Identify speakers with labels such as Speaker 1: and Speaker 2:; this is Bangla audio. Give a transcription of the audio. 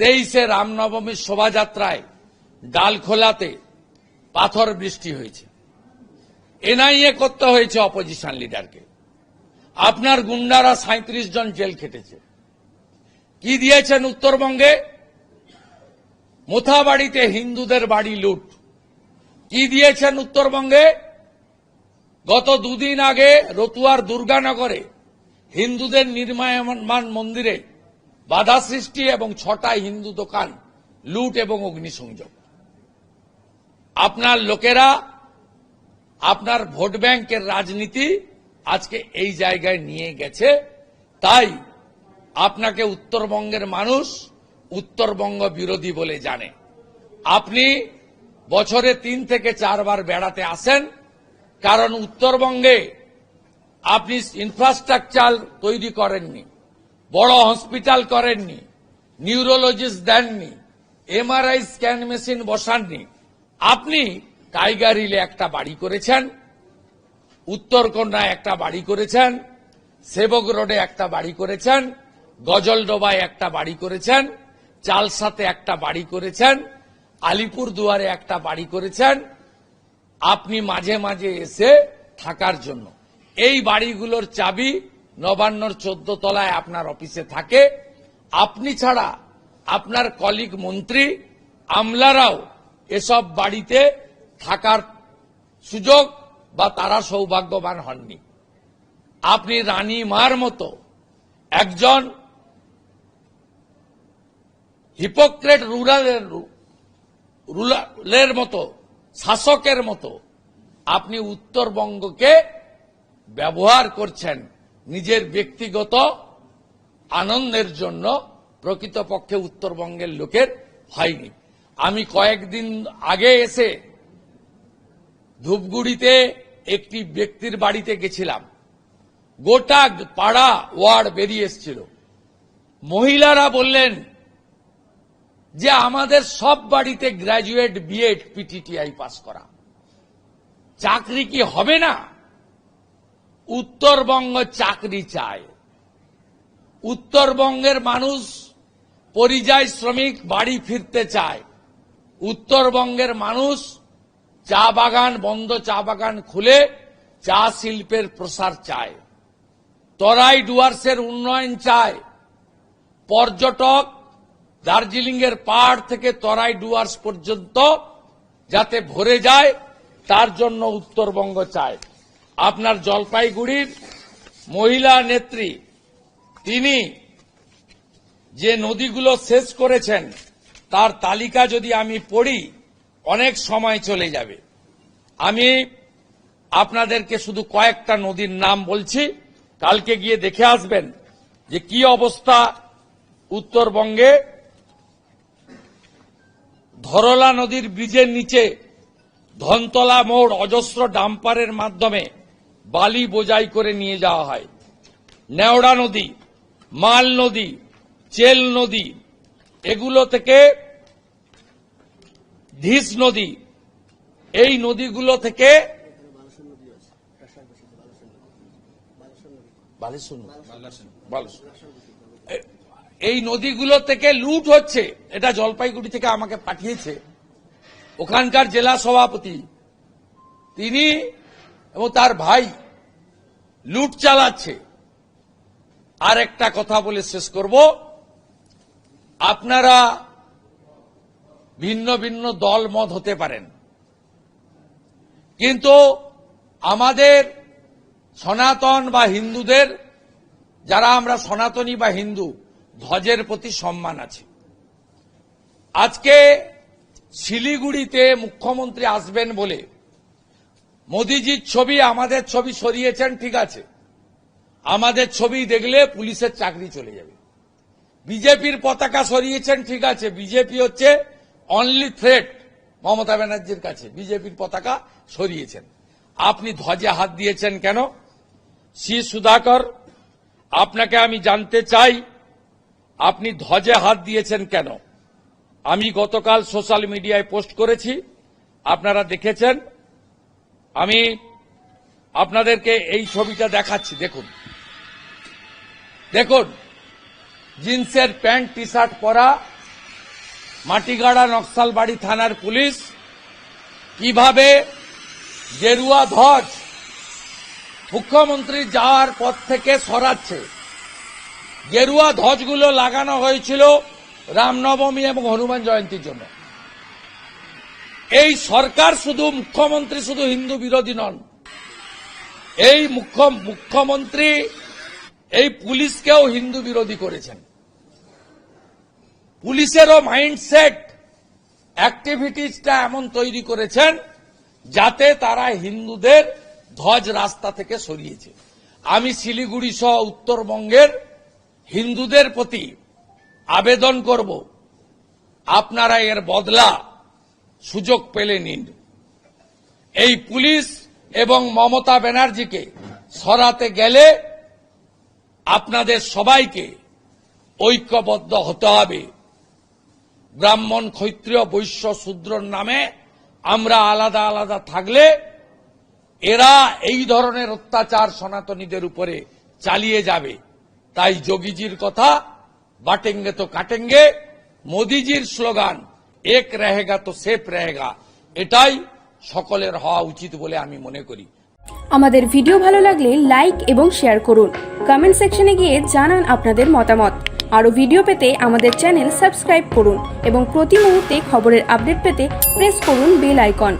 Speaker 1: তেইশে রামনবমীর শোভাযাত্রায় ডালখোলাতে পাথর বৃষ্টি হয়েছে। এনআইএ করতে হয়েছে অপোজিশন লিডারকে আপনার গুন্ডারা সাঁত্রিশ জন জেল খেটেছে। কি দিয়েছেন উত্তরবঙ্গে? মোথাবাড়িতে হিন্দুদের বাড়ি লুট। কি দিয়েছেন উত্তরবঙ্গে? গত দুদিন আগে রতুয়ার দুর্গানগরে হিন্দুদের নির্মাণ মন্দিরে বাধা সৃষ্টি এবং ছটা হিন্দু দোকান, লুট এবং অগ্নিসংযোগ। আপনার লোকেরা, আপনার ভোট ব্যাংকের রাজনীতি আজকে এই জায়গায় নিয়ে গেছে, তাই আপনাকে উত্তরবঙ্গের মানুষ উত্তরবঙ্গ বিরোধী বলে জানে। আপনি বছরে তিন থেকে চারবার বেড়াতে আসেন, কারণ উত্তরবঙ্গে আপনি ইনফ্রাস্ট্রাকচার তৈরি করেননি। বড় হসপিটাল করেননি নিউরোলজিস্ট দেননি এমআরআই স্ক্যান মেশিন বসাননি। আপনি টাইগার হিলে একটা বাড়ি করেছেন উত্তরকন্যায় একটা বাড়ি করেছেন, সেবক রোডে একটা বাড়ি করেছেন গজলডোবায় একটা বাড়ি করেছেন, চালসাতে একটা বাড়ি করেছেন, আলিপুর দুয়ারে একটা বাড়ি করেছেন, আপনি মাঝে মাঝে এসে থাকার জন্য। এই বাড়িগুলোর চাবি নবান্নর চোদ্দ তলায় আপনার অফিসে থাকে। আপনি ছাড়া আপনার কলিগ মন্ত্রী, আমলারাও এসব বাড়িতে থাকার সুযোগ বা তারা সৌভাগ্যবান হননি। আপনি রানী মার মতো একজন হিপোক্রেট রুরালের রুরালের মতো, শাসকের মতো আপনি উত্তরবঙ্গকে ব্যবহার করছেন। নিজের ব্যক্তিগত আনন্দের জন্য প্রকৃতপক্ষে উত্তরবঙ্গের লোকের হয়নি। আমি কয়েকদিন আগে এসে ধূপগুড়িতে একটি ব্যক্তির বাড়িতে গেছিলাম। গোটা পাড়া ওয়ার্ড বেরিয়ে এসছিল। মহিলারা বললেন যে আমাদের সব বাড়িতে গ্র্যাজুয়েট বিএড পিটিটিআই পাস করা। চাকরি কি হবে না? উত্তরবঙ্গ চাকরি চায়। উত্তরবঙ্গের মানুষ পরিযায়ী শ্রমিক বাড়ি ফিরতে চায়। উত্তরবঙ্গের মানুষ চা বাগান, বন্ধ চা বাগান খুলে চা শিল্পের প্রসার চায়। তরাই ডুয়ার্সের উন্নয়ন চায়। পর্যটক দার্জিলিং এর পাহাড় থেকে তরাই ডুয়ার্স পর্যন্ত যাতে ভরে যায়, তার জন্য উত্তরবঙ্গ চায়। আপনার জলপাইগুড়ির মহিলা নেত্রী, তিনি যে নদীগুলো শেষ করেছেন, তার তালিকা যদি আমি পড়ি, অনেক সময় চলে যাবে। আমি আপনাদেরকে শুধু কয়েকটা নদীর নাম বলছি, কালকে গিয়ে দেখে আসবেন যে কি অবস্থা উত্তরবঙ্গে। ধরলা নদীর ব্রিজের নিচে ধনতলা মোড় অজস্র ডাম্পারের মাধ্যমে বালি বোঝাই করে নিয়ে যাওয়া হয়। নেওড়া নদী, মাল নদী, চেল নদী, এগুলো থেকে ধিস নদী, এই নদীগুলো থেকে এই নদীগুলো থেকে লুট হচ্ছে। এটা জলপাইগুড়ি থেকে আমাকে পাঠিয়েছে। ওখানকার জেলা সভাপতি। তিনি এবং তার ভাই লুট চালাচ্ছে। আর একটা কথা বলে শেষ করব। আপনারা ভিন্ন ভিন্ন দল মত হতে পারেন। কিন্তু আমাদের সনাতন বা হিন্দুদের, যারা আমরা সনাতনী বা হিন্দু, ধ্বজের প্রতি সম্মান আছে। আজকে শিলিগুড়িতে মুখ্যমন্ত্রী আসবেন বলে মোদিজির ছবি, আমাদের ছবি সরিয়েছেন, ঠিক আছে। আমাদের ছবি দেখলে পুলিশের চাকরি চলে যাবে। বিজেপির পতাকা সরিয়েছেন, ঠিক আছে। বিজেপি হচ্ছে অনলি থ্রেট মমতা ব্যানার্জির কাছে বিজেপির পতাকা সরিয়েছেন। আপনি ধ্বজে হাত দিয়েছেন কেন? শ্রী সুধাকর, আপনাকে আমি জানতে চাই, আপনি ধ্বজে হাত দিয়েছেন কেন? আমি গতকাল সোশ্যাল মিডিয়ায় পোস্ট করেছি, আপনারা দেখেছেন আমি আপনাদেরকে এই ছবিটা দেখাচ্ছি, দেখুন। দেখুন, জিন্সের প্যান্ট টি শার্ট পরা মাটিগাড়া নকশালবাড়ি থানার পুলিশ কীভাবে গেরুয়া ধ্বজ মুখ্যমন্ত্রী যাওয়ার পর থেকে সরাচ্ছে। গেরুয়া ধ্বজগুলো লাগানো হয়েছিল রামনবমী এবং হনুমান জয়ন্তীর জন্য। এই সরকার শুধু মুখ্যমন্ত্রী, শুধু হিন্দু বিরোধী নন। এই মুখ্য, মুখ্যমন্ত্রী, এই পুলিশকেও হিন্দু বিরোধী করেছেন। পুলিশেরও মাইন্ডসেট, অ্যাক্টিভিটিসটা এমন তৈরি করেছেন যাতে তারা হিন্দুদের ধ্বজ রাস্তা থেকে সরিয়েছে। আমি শিলিগুড়ি সহ উত্তরবঙ্গের হিন্দুদের প্রতি আবেদন করব। আপনারা এর বদলা সুযোগ পেলে নিন। এই পুলিশ এবং মমতা ব্যানার্জিকে সরাতে গেলে আপনাদের সবাইকে ঐক্যবদ্ধ হতে হবে। ব্রাহ্মণ ক্ষত্রিয় বৈশ্য শূদ্রর নামে আমরা আলাদা আলাদা থাকলে এরা এই ধরনের অত্যাচার সনাতনীদের উপরে চালিয়ে যাবে। তাই যোগীজির কথা, বাটেঙ্গে তো কাটেঙ্গে, মোদিজির স্লোগান এক রেগা তো সেফ রেগা এটাই সকলের হওয়া উচিত বলে আমি মনে করি।
Speaker 2: আমাদের ভিডিও ভালো লাগলে লাইক এবং শেয়ার করুন। কমেন্ট সেকশনে গিয়ে জানান আপনাদের মতামত। আরও ভিডিও পেতে আমাদের চ্যানেল সাবস্ক্রাইব করুন এবং প্রতি মুহূর্তে খবরের আপডেট পেতে প্রেস করুন বেল আইকন।